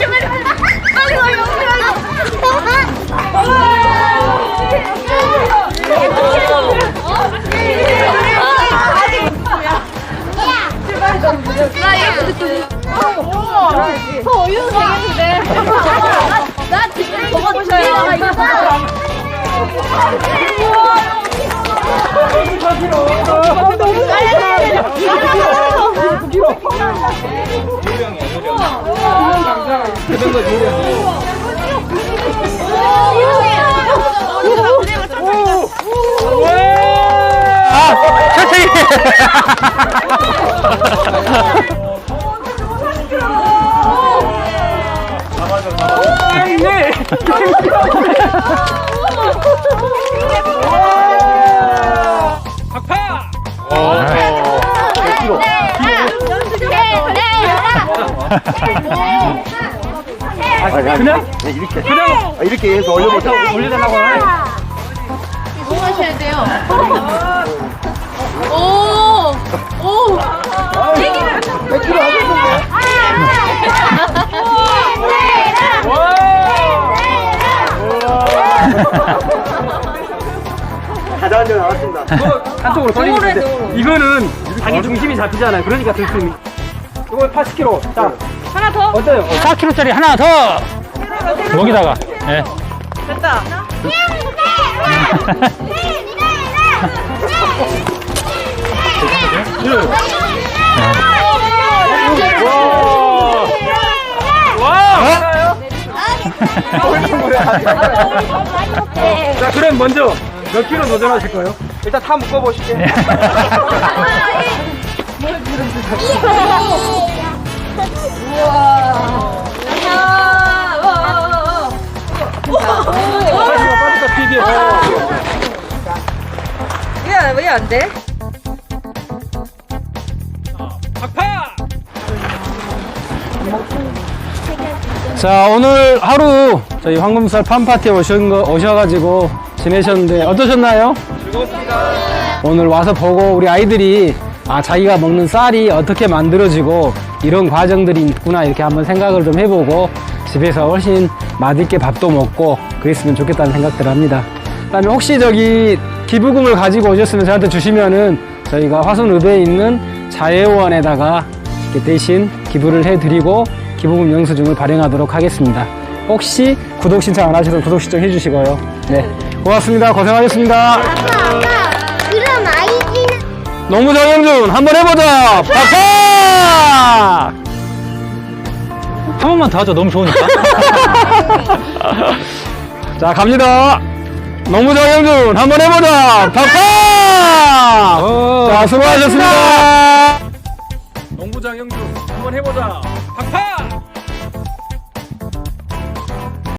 빨리 빨리 빨리 빨리 와 여기 나 지금 저거 보셔요 그냥 네, 이렇게 그냥 이렇게 해서 올려보자. 올려달라고 하네. 뭐 하셔야 돼요? 오! 오! 몇 킬로 하셨는데? 가자 한잔 나왔습니다. 한쪽으로 돌리고 있는데 이거는 자기 중심이 잡히잖아요. 그러니까 들수 있는. 이거 80kg. 자, 하나 더? 어때요? 4kg짜리 하나 더. 여기다가. 예. 됐다. 와! 자, 그럼 먼저 몇 킬로 도전하실 거예요? 일단 다 묶어보시죠. 왜 안 돼? 박파! 자 오늘 하루 저희 황금살 팜파티에 오신 거, 오셔가지고 지내셨는데 어떠셨나요? 즐거웠습니다 오늘 와서 보고 우리 아이들이 아 자기가 먹는 쌀이 어떻게 만들어지고 이런 과정들이 있구나 이렇게 한번 생각을 좀 해보고 집에서 훨씬 맛있게 밥도 먹고 그랬으면 좋겠다는 생각들 합니다 그다음에 혹시 저기 기부금을 가지고 오셨으면 저한테 주시면은 저희가 화순읍에 있는 자애원에다가 이렇게 대신 기부를 해드리고 기부금 영수증을 발행하도록 하겠습니다. 혹시 구독 신청 안 하셔서 구독 신청 해주시고요. 네, 고맙습니다. 고생하셨습니다. 아빠, 아빠, 그럼 아이디는 농부 정영준 한번 해보자. 박수! 한 번만 더 하자. 너무 좋으니까. 자 갑니다. 농부 정영준 한번 해보자. 박수! 자 수고하셨습니다. 농부 정영준 한번 해보자.